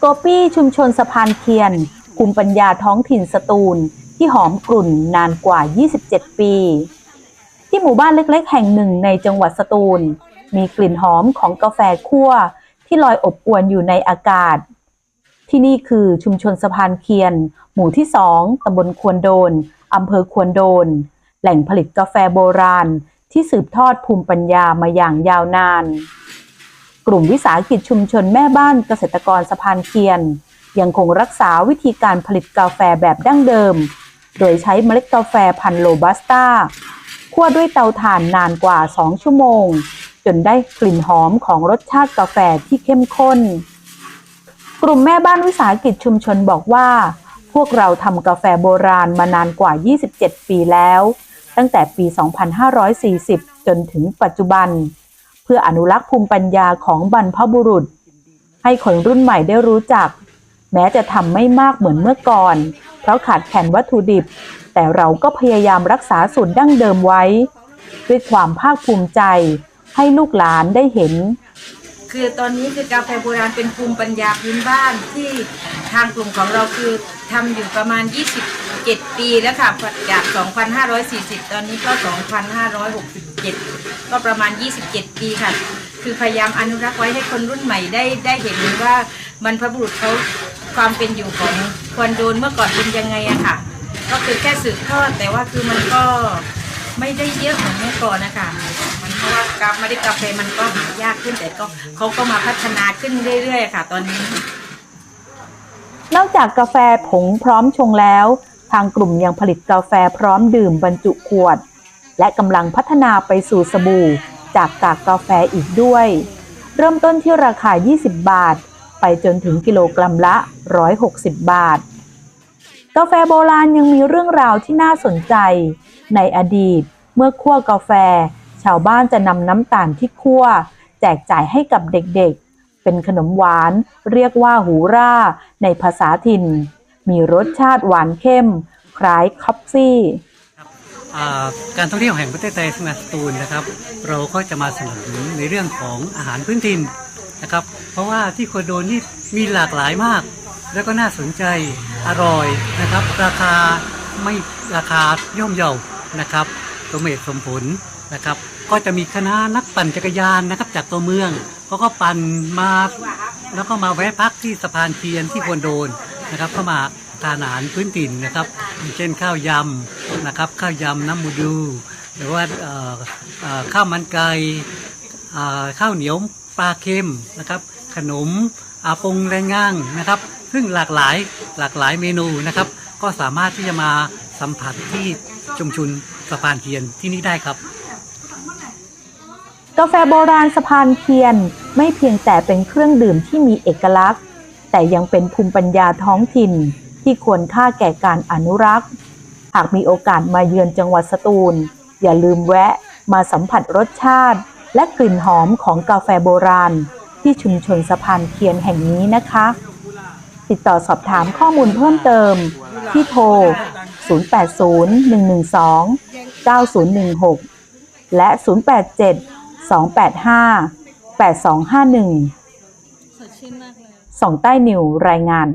โกปี้ชุมชนสะพานเทียนภูมิปัญญาท้องถิ่นสตูล ที่หอมกลุ่นนานกว่า 27 ปี ที่หมู่บ้านเล็กๆ แห่งหนึ่งในจังหวัดสตูล มีกลิ่นหอมของกาแฟคั่ว ที่ลอยอบอวนอยู่ในอากาศ ที่นี่คือชุมชนสะพานเคียน หมู่ที่สองตำบลควนโดนอำเภอควนโดน แหล่งผลิตกาแฟโบราณ ที่สืบทอดภูมิปัญญามาอย่างยาวนาน กลุ่มวิสาหกิจชุมชนแม่บ้านเกษตรกรสะพานเคียน ยังคงรักษาวิธีการผลิตกาแฟแบบดั้งเดิม โดยใช้เมล็ดกาแฟพันโรบัสต้าคั่วด้วยเตาถ่านนานกว่า 2 ชั่วโมง จนได้กลิ่นหอมของรสชาติกาแฟที่เข้มข้น กลุ่มแม่บ้านวิสาหกิจชุมชนบอกว่า พวกเราทำกาแฟโบราณมานานกว่า 27 ปีแล้ว ตั้งแต่ปี 2540 จนถึงปัจจุบัน พื่ออนุรักษ์ภูมิปัญญาของบรรพบุรุษ ให้คนรุ่นใหม่ได้รู้จัก แม้จะทำไม่มากเหมือนเมื่อก่อน เพราะขาดแคลนวัตถุดิบ แต่เราก็พยายามรักษาสูตรดั้งเดิมไว้ ด้วยความภาคภูมิใจให้ลูกหลานได้เห็น คือตอนนี้คือกาแฟโบราณเป็นภูมิปัญญาพื้นบ้านที่ทางกลุ่มของเราคือทำอยู่ประมาณ 7 ปีแล้วค่ะจาก 2,540 ตอนนี้ก็ 2,567 ก็ประมาณ 27 ปีค่ะ คือพยายามอนุรักษ์ไว้ให้คนรุ่นใหม่ได้ได้เห็นว่าบรรพบุรุษเขาความเป็นอยู่ของควรโดนเมื่อก่อนเป็นยังไงอะค่ะ ก็คือแค่สืบทอดแต่ว่าคือมันก็ไม่ได้เยอะเหมือนเมื่อก่อนนะคะมันเพราะว่ากาไม่ได้กาแฟมันก็หายากขึ้นแต่ก็เขาก็มาพัฒนาขึ้นเรื่อยๆค่ะ ตอนนี้ นอกจากกาแฟผงพร้อมชงแล้ว ทางกลุ่มยังผลิตกาแฟพร้อมดื่มบรรจุขวด และกำลังพัฒนาไปสู่สบู่จากกากกาแฟอีกด้วย เริ่มต้นที่ราคา 20 บาท ไปจนถึงกิโลกรัมละ 160 บาท กาแฟโบราณยังมีเรื่องราวที่น่าสนใจ ในอดีต เมื่อคั่วกาแฟ ชาวบ้านจะนำน้ำตาลที่คั่ว แจกจ่ายให้กับเด็กๆ เป็นขนมหวาน เรียกว่าหูร่า ในภาษาถิ่น มีรสชาติหวานเข้ม คล้ายคอฟฟี่การท่องเที่ยวแห่งประเทศไทยสงขลาสตูลนะครับ เราก็จะมาสนับสนุนในเรื่องของอาหารพื้นถิ่นนะครับ เพราะว่าที่โคโดนนี่มีหลากหลายมาก แล้วก็น่าสนใจอร่อยนะครับ ราคาไม่ราคาย่อมเยานะครับสมเหตุสมผลนะครับ ก็จะมีคณะนักปั่นจักรยานนะครับจากตัวเมืองเขาก็ปั่นมาแล้วก็มาแวะพักที่สะพานเทียนที่ควรโดน นะครับเข้ามาทานอาหารพื้นถิ่นนะครับเช่นข้าวยำนะครับข้าวยำน้ำมูดู หรือว่าข้าวมันไก่ข้าวเหนียวปลาเค็มนะครับขนมอาปงแรงง่างนะครับ ซึ่งหลากหลายหลากหลายเมนูนะครับ ก็สามารถที่จะมาสัมผัสที่ชุมชนสะพานเทียนที่นี่ได้ครับ กาแฟโบราณสะพานเทียนไม่เพียงแต่เป็นเครื่องดื่มที่มีเอกลักษณ์ แต่ยังเป็นภูมิปัญญาท้องถิ่นที่ควรค่าแก่การอนุรักษ์ หากมีโอกาสมาเยือนจังหวัดสตูล อย่าลืมแวะมาสัมผัสรสชาติ และกลิ่นหอมของกาแฟโบราณ ที่ชุมชนสะพานเทียนแห่งนี้นะคะ ติดต่อสอบถามข้อมูลเพิ่มเติม ที่โทร 080-112-9016 และ 087 285 8251 สองใต้นิวรายงาน